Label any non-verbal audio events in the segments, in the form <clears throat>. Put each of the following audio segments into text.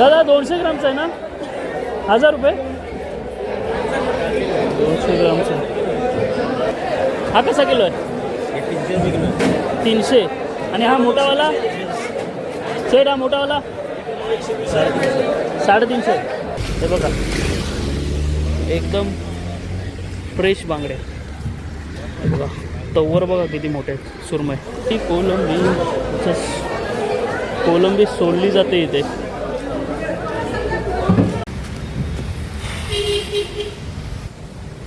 दादा दोनशे ग्रामचा आहे ना? हजार रुपये? दोनशे ग्रामचं. हा कसा किलो आहे? तीनशे. आणि हा मोठावाला? सेट हा मोठावाला? साडेतीनशे. हे बघा. एकदम फ्रेश बांगड्या बघा. तवर बघा किती मोठे आहेत. सुरमय ती कोलंबी. कोलंबी सोडली जाते इथे.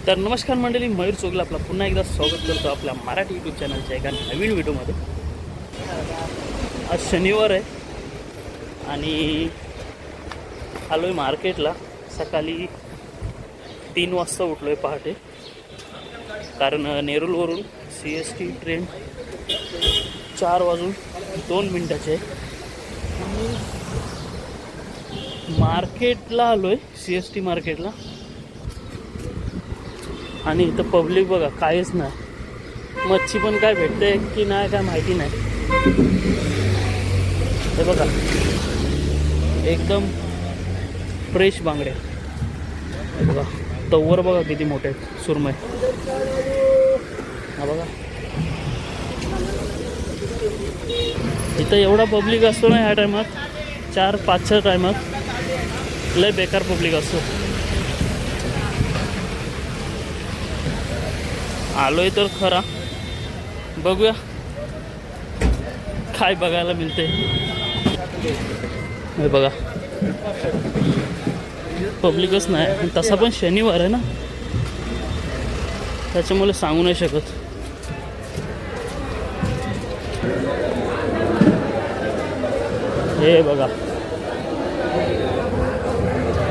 तर नमस्कार मंडळी मयूर चोगला आपला पुन्हा एकदा स्वागत करतो आपल्या मराठी यूट्यूब चॅनलच्या एका नवीन व्हिडिओमध्ये आज शनिवार आहे आणि आलो आहे मार्केटला सकाळी तीन वाजता उठलो आहे पहाटे. कारण नेरूलवरून सी एस टी ट्रेन चार वाजून दोन मिनटाचे आहे. मार्केटला आलो आहे सी एस टी मार्केटला आणि इथं पब्लिक बघा काहीच नाही. मच्छी पण काय भेटते की नाही काय माहिती नाही. हे बघा. एकदम फ्रेश बांगड्या बघा. तवर बघा किती मोठे आहेत सुरमय हा बघा. इथं एवढा पब्लिक असतो ना ह्या टायमात चार पाचच्या टायमात लय बेकार पब्लिक असतो. आलोय तर खरा. बघूया. काय बघायला मिळते हे बघा. पब्लिकच नाही. आणि तसा पण शनिवार आहे ना? त्याच्यामुळे सांगू नाही शकत. हे बघा.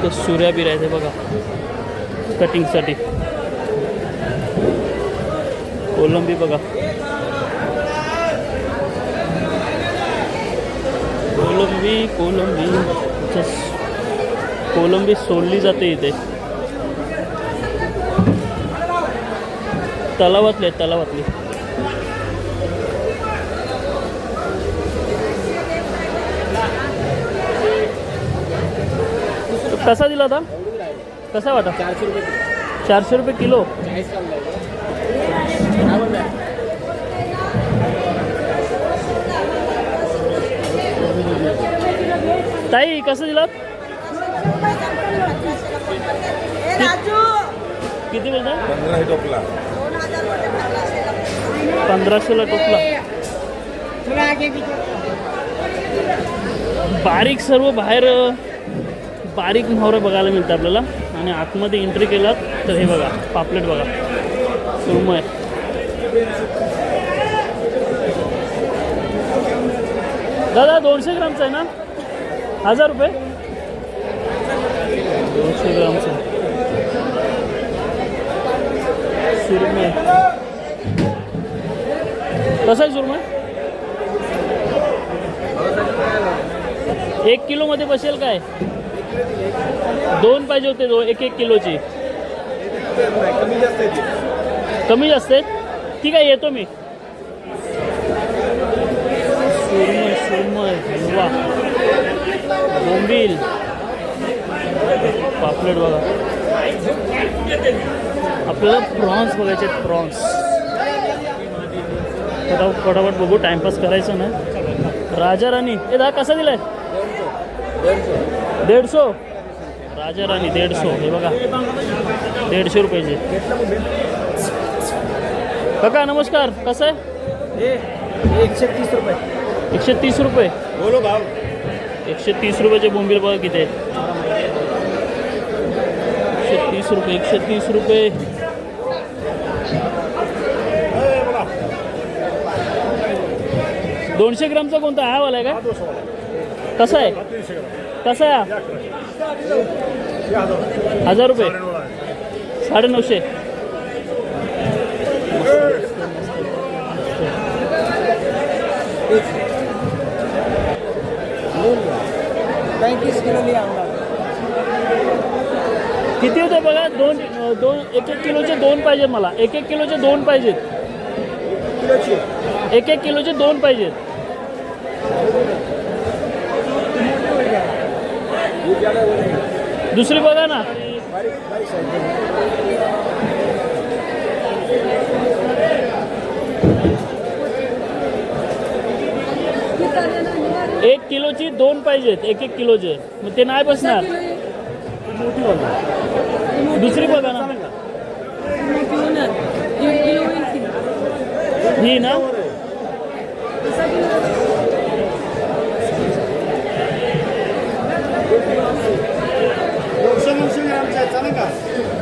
ते सूर्या आहे बघा. कटिंगसाठी कोलंबी बघा कोलंबी कोलंबी कोलंबी सोडली जाते इथे. तलावातले तलावातली. कसा दिला होता? कसा वाटा? चारशे रुपये. चारशे रुपये किलो? ताई कसं राजू! किती बोलता पंधराशेला टोपला थोडा आगे भी बारीक सर्व बाहेर बारीक मोहरं बघायला मिळतं आपल्याला. आणि आतमध्ये एंट्री केलात तर हे बघा पापलेट बघा. सुरमय. दादा दोनशे ग्रामचं आहे ना? हजार रुपये? दोनशे ग्रामचं. सुरमे कसं आहे सुरमे एक किलोमध्ये बसेल काय? दोन पाहिजे होते दो एक एक किलोची. कमी कमी जास्त आहेत ठीक आहे येतो मी. सुरमय सुरमय हलवा बोंबील. पापलेट बघा. आपल्याला प्रॉन्स बघायचे आहेत प्रॉन्स. फटाफट फटाफट बघू टाइमपास करायचं ना. राजा राणी. हे दा कसा दिलाय? दीडशो. राजा राणी दीडशो. हे बघा. दीडशे रुपयाचे. काका नमस्कार. कसं आहे? एकशे तीस रुपये. एकशे तीस रुपये? बोलो भाव. एकशे तीस रुपयाचे बोंबील बघा किती आहेत. एकशे तीस रुपये एकशे तीस रुपये. दोनशे ग्रामचा कोणता? हा वाला आहे का? कसा आहे? कसा आहे? हजार रुपये. साडे नऊशे पैंतीस किलो लिया किती होते बघा? दोन दोन एक एक किलोचे दोन पाहिजेत मला. एक एक किलोचे दोन पाहिजेत. एक एक किलोचे दोन पाहिजेत. दुसरी बघा ना बारीक बारीक साइज एक किलोची दोन पाहिजेत एक एक किलोचे. मग ते नाही बसणार. मोठी दुसरी बघा ना. ही ना?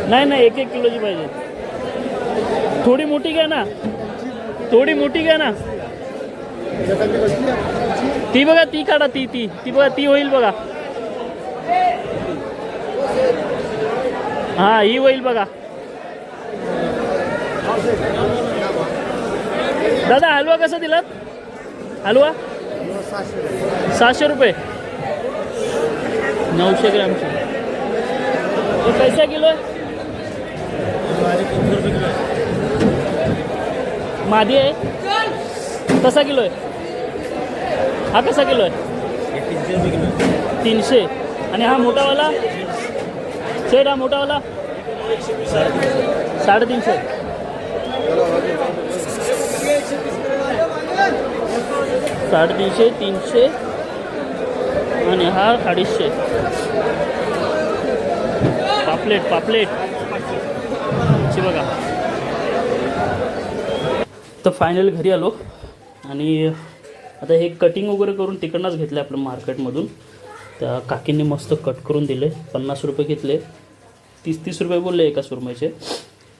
नाही नाही एक एक किलोची पाहिजे. थोडी मोठी घ्या ना. थोडी मोठी घ्या ना. ती बघा ती काढा ती ती. ती बघा ती होईल बघा. हा ही होईल बघा. दादा हलवा कसा दिलात? हलवा? सहाशे रुपये. नऊशे ग्रॅमचे. पैसा किलो आहे? मादी आहे. कसा किलो आहे. हा कसा किलो आहे? तीनशे. रुपये किलो तीनशे आणि हा मोठावाला? सेट हा मोठावाला? साडेतीनशे. साडेतीनशे तीनशे. आणि हा अडीचशे. पापलेट पापलेट. ची बघा. तर फायनल घरी आलो. आणि आता हे कटिंग वगैरे करून तिकडनंच घेतलं आपलं मार्केटमधून त्या काकींनी मस्त कट करून दिले. पन्नास रुपये घेतले. तीस तीस रुपये बोलले एका सुरमईचे.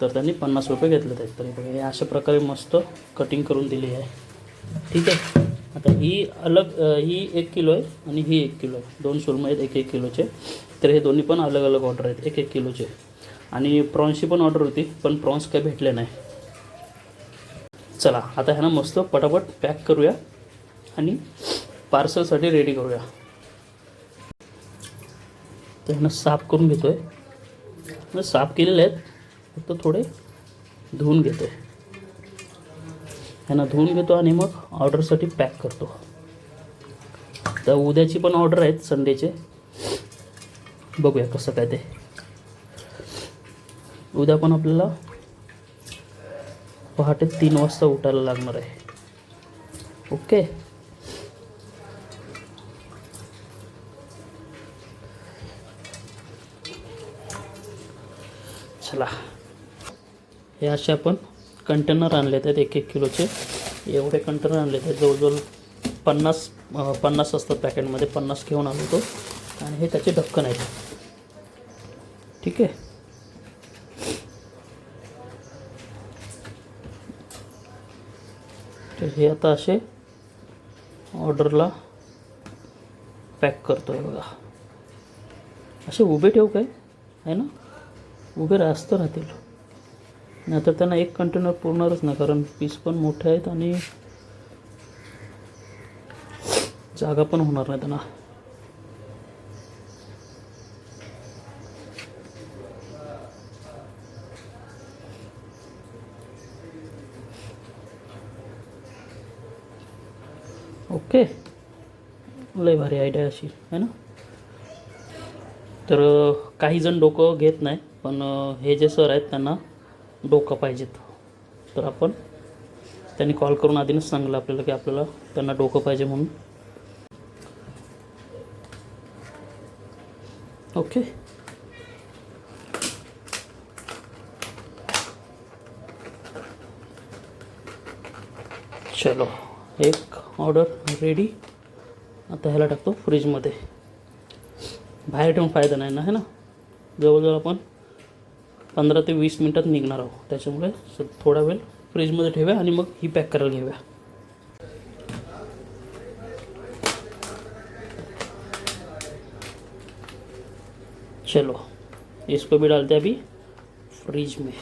तर त्यांनी पन्नास रुपये घेतले आहेत तरी बघा हे अशा प्रकारे मस्त कटिंग करून दिली आहे ठीक आहे. आता ही अलग ही एक किलो आहे आणि ही एक किलो आहे. दोन सुरमई आहेत एक एक किलोचे. तर हे दोन्ही पण अलग अलग ऑर्डर आहेत. एक एक किलोचे. आणि प्रॉन्सची पण ऑर्डर होती पण प्रॉन्स काही भेटले नाही. चला आता ह्यानं मस्त पटापट पॅक करूया. आणि पार्सलसाठी रेडी करूया. तर ह्यानं साफ करून घेतो आहे साफ केलेले आहेत. फक्त थोडे धुवून घेतो आहे ह्यानं धुवून घेतो आणि मग ऑर्डरसाठी पॅक करतो. तर उद्याची पण ऑर्डर आहेत संडेचे. बघूया कसं काय ते. उद्या पण आपल्याला पहाटे तीन वाजता उठायला लागणार आहे. ओके? चला हे असे आपण कंटेनर आणले आहेत एक एक किलोचे. एवढे कंटेनर आणले आहेत. जवळजवळ पन्नास पन्नास असतात पॅकेटमध्ये पन्नास घेऊन आलो होतो. आणि हे त्याचे ढक्कन आहेत. ठीक आहे? तर हे आता असे ऑर्डरला पॅक करतो आहे बघा. असे उभे ठेवू काय? आहे ना? उभे रास्त राहतील. नाहीतर त्यांना एक कंटेनर पुरणारच ना कारण पीस पण मोठे आहेत आणि जागा पण होणार नाही त्यांना. ओके लय भारी आयडिया अशी आहे ना? तर काही जण डोकं घेत नाही. पण हे जे सर आहेत त्यांना डोकं पाहिजेत. तर आपण त्यांनी कॉल करून आधीच सांगलं आपल्याला की आपल्याला त्यांना डोकं पाहिजे म्हणून. ओके. चलो एक ऑर्डर रेडी. आता ह्याला टाकतो फ्रीजमध्ये. बाहेर ठेवून फायदा नाही ना है ना? जवळजवळ आपण पंधरा ते वीस मिनटात निघणार आहोत. त्याच्यामुळे स- थोडा वेळ फ्रीजमध्ये ठेवूया आणि मग ही पॅक करायला घेऊया. चलो इसको भी डालते अभी फ्रिज में.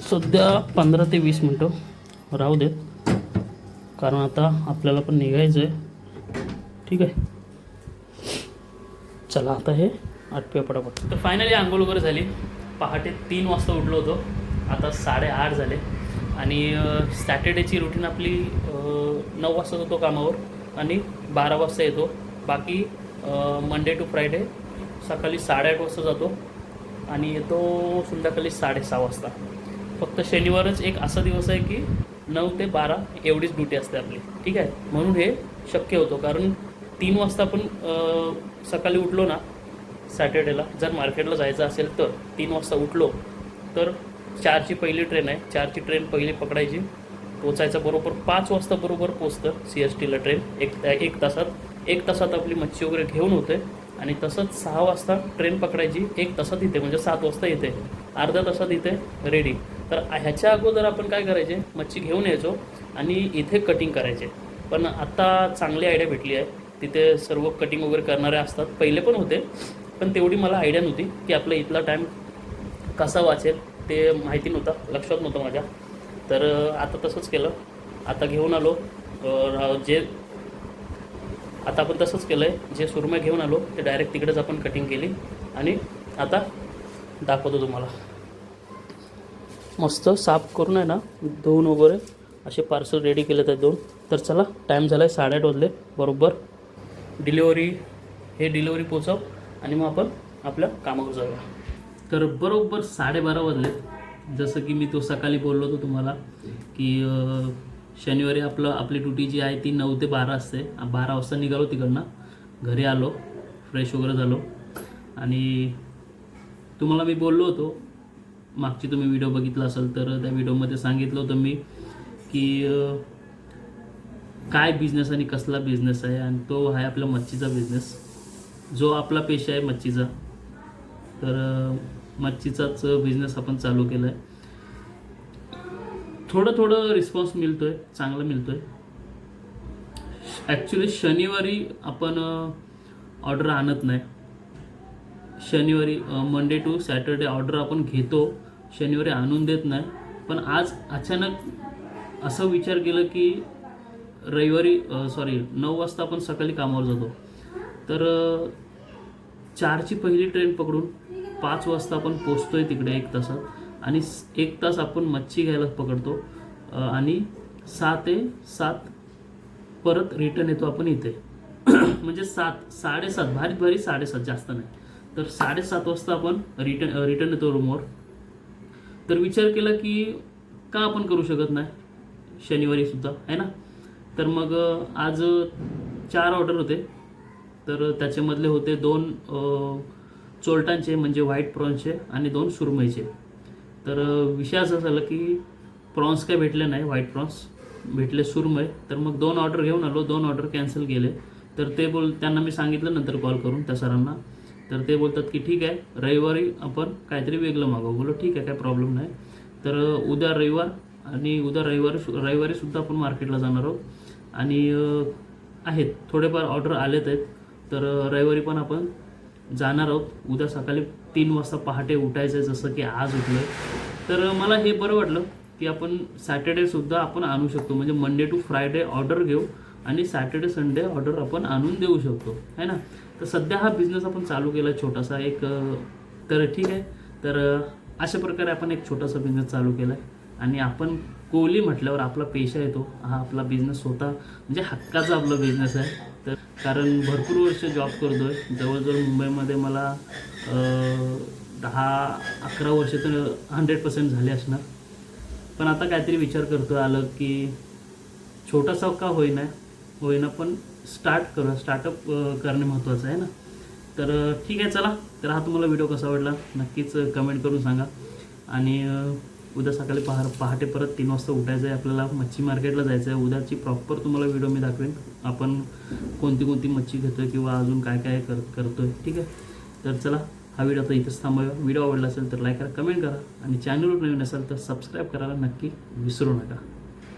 सध्या पंधरा ते वीस मिनटं राहू देत. कारण आता आपल्याला पण निघायचं आहे. ठीक आहे. चला आता हे आटपूया पटापट. तर फायनली आंघोळ वगैरे झाली. पहाटे तीन वाजता उठलो होतो. आता साडेआठ झाले. आणि सॅटर्डेची रुटीन आपली नऊ वाजता जातो कामावर. आणि बारा वाजता येतो. बाकी मंडे टू फ्रायडे सकाळी साडेआठ वाजता जातो. आणि येतो संध्याकाळी साडेसहा वाजता. फक्त शनिवारच एक असा दिवस आहे की नऊ ते बारा एवढीच ड्युटी असते आपली. ठीक आहे? म्हणून हे शक्य होतो. कारण तीन वाजता आपण सकाळी उठलो ना सॅटर्डेला जर मार्केटला जायचं असेल तर तीन वाजता उठलो तर चारची पहिली ट्रेन आहे. चारची ट्रेन पहिली पकडायची. पोचायचं बरोबर पाच वाजता बरोबर पोचतं सी एस टीला ट्रेन. एक एक तासात एक तासात आपली मच्छी वगैरे घेऊन होते आणि तसंच सहा वाजता ट्रेन पकडायची. एक तासात येते म्हणजे सात वाजता येते अर्ध्या तासात इथे रेडी तर ह्याच्या अगोदर आपण काय करायचे? मच्छी घेऊन यायचो आणि इथे कटिंग करायचे. पण आत्ता चांगली आयडिया भेटली आहे. तिथे सर्व कटिंग वगैरे करणारे असतात. पहिले पण होते. पण तेवढी मला आयडिया नव्हती की आपला इथला टाईम कसा वाचेल ते माहिती नव्हतं. लक्षात नव्हतं माझ्या. तर आता तसंच केलं. आता घेऊन आलो. जे आता आपण तसंच केलं आहे जे सुरमय घेऊन आलो ते डायरेक्ट तिकडेच आपण कटिंग केली. आणि आता दाखवतो तुम्हाला. मस्त साफ करून आहे ना धुवून वगैरे असे पार्सल रेडी केले आहेत दोन. तर चला टाईम झाला आहे साडेआठ वाजले. बरोबर. डिलिव्हरी हे डिलिव्हरी पोचव आणि मग आपण आपल्या कामावर जाऊया. तर बरोबर साडेबारा वाजले. जसं की मी तो सकाळी बोललो होतो तुम्हाला की शनिवारी आपलं आपली ड्युटी जी आहे ती नऊ ते बारा असते. बारा वाजता निघालो तिकडनं. घरी आलो. फ्रेश वगैरे झालो. आणि तुम्हाला मी बोललो होतो मागची तुम्ही व्हिडिओ बघितला असेल तर त्या व्हिडिओमध्ये सांगितलं होतं मी की काय बिझनेस आणि कसला बिझनेस आहे आणि तो आहे आपला मच्छीचा बिझनेस जो आपला पेशा आहे मच्छीचा. तर मच्छीचाच बिझनेस आपण चालू केला आहे थोडं थोडं रिस्पॉन्स मिळतोय चांगला मिळतोय. ॲक्च्युली शनिवारी आपण ऑर्डर आणत नाही. शनिवारी मंडे टू सॅटर्डे ऑर्डर आपण घेतो. शनिवारी आणून देत नाही. पण आज अचानक असं विचार केलं की रविवारी सॉरी नऊ वाजता आपण सकाळी कामावर जातो. तर चारची पहिली ट्रेन पकडून पाच वाजता आपण पोचतोय तिकडे एक तासात आणि एक तास आपण मच्छी घ्यायला पकडतो आणि सहा ते सात परत रिटर्न येतो आपण इथे. <clears throat> म्हणजे सात साडेसात भारी भारी साडेसात जास्त नाही. तर साडेसात वाजता आपण रिटर्न रिटर्न येतो रूमवर तर विचार केला की का आपण करू शकत नाही? शनिवारी सुद्धा आहे ना? तर मग आज चार ऑर्डर होते. तर त्याच्यामधले होते दोन चोलटांचे म्हणजे व्हाईट प्रॉन्सचे आणि दोन सुरमईचे. तर विषय असा झाला की प्रॉन्स काय भेटले नाही व्हाईट प्रॉन्स भेटले सुरमय तर मग दोन ऑर्डर घेऊन आलो. दोन ऑर्डर कॅन्सल केले. तर ते बोल त्यांना मी सांगितलं नंतर कॉल करून त्या सरांना. तर ते बोलतात की ठीक आहे रविवारी आपण काहीतरी वेगळं मागवू. बोलो ठीक आहे काय प्रॉब्लेम नाही. तर उद्या रविवार आणि उद्या रविवारी रविवारी सुद्धा आपण मार्केटला जाणार आहोत. आणि आहेत थोडेफार ऑर्डर आलेत आहेत. तर रविवारी पण आपण जाणार आहोत. उद्या सकाळी तीन वाजता पहाटे उठायचं आहे जसं की आज उठलं तर मला हे बरं वाटलं की आपण सॅटर्डेसुद्धा आपण आणू शकतो. म्हणजे मंडे टू फ्रायडे ऑर्डर घेऊ आणि सॅटर्डे संडे ऑर्डर आपण आणून देऊ शकतो. है ना? तर सध्या हा बिझनेस आपण चालू केला छोटासा एक तर ठीक आहे. तर अशा प्रकारे आपण एक छोटासा बिझनेस चालू केला आहे. आणि आपण कोहली म्हटल्यावर आपला पेशा येतो. हा आपला बिझनेस स्वतः म्हणजे हक्काचा आपला बिझनेस आहे. तर कारण भरपूर वर्ष जॉब करतो आहे जवळजवळ मुंबईमध्ये मला दहा अकरा वर्ष तर हंड्रेड पर्सेंट झाले असणार. पण आता काहीतरी विचार करतो आलं की छोटासा का होईना होईना पण स्टार्ट करू स्टार्टअप करणे महत्त्वाचं आहे ना? तर ठीक आहे चला. तर हा तुम्हाला व्हिडिओ कसा आवडला नक्कीच कमेंट करून सांगा. आणि उद्या सकाळी पहा पहाटे परत तीन वाजता उठायचं आहे आपल्याला. मच्छी मार्केटला जायचं आहे उद्याची प्रॉपर तुम्हाला व्हिडिओ मी दाखवेन. आपण कोणती कोणती मच्छी घेतो आहे किंवा अजून काय काय कर करतो आहे ठीक आहे? तर चला हा व्हिडिओ आता इथंच थांबूया. व्हिडिओ आवडला असेल तर लाईक करा कमेंट करा. आणि चॅनलवर नवीन असेल तर सबस्क्राईब करायला नक्की विसरू नका.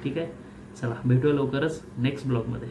ठीक आहे? चला भेटूया लवकरच नेक्स्ट ब्लॉगमध्ये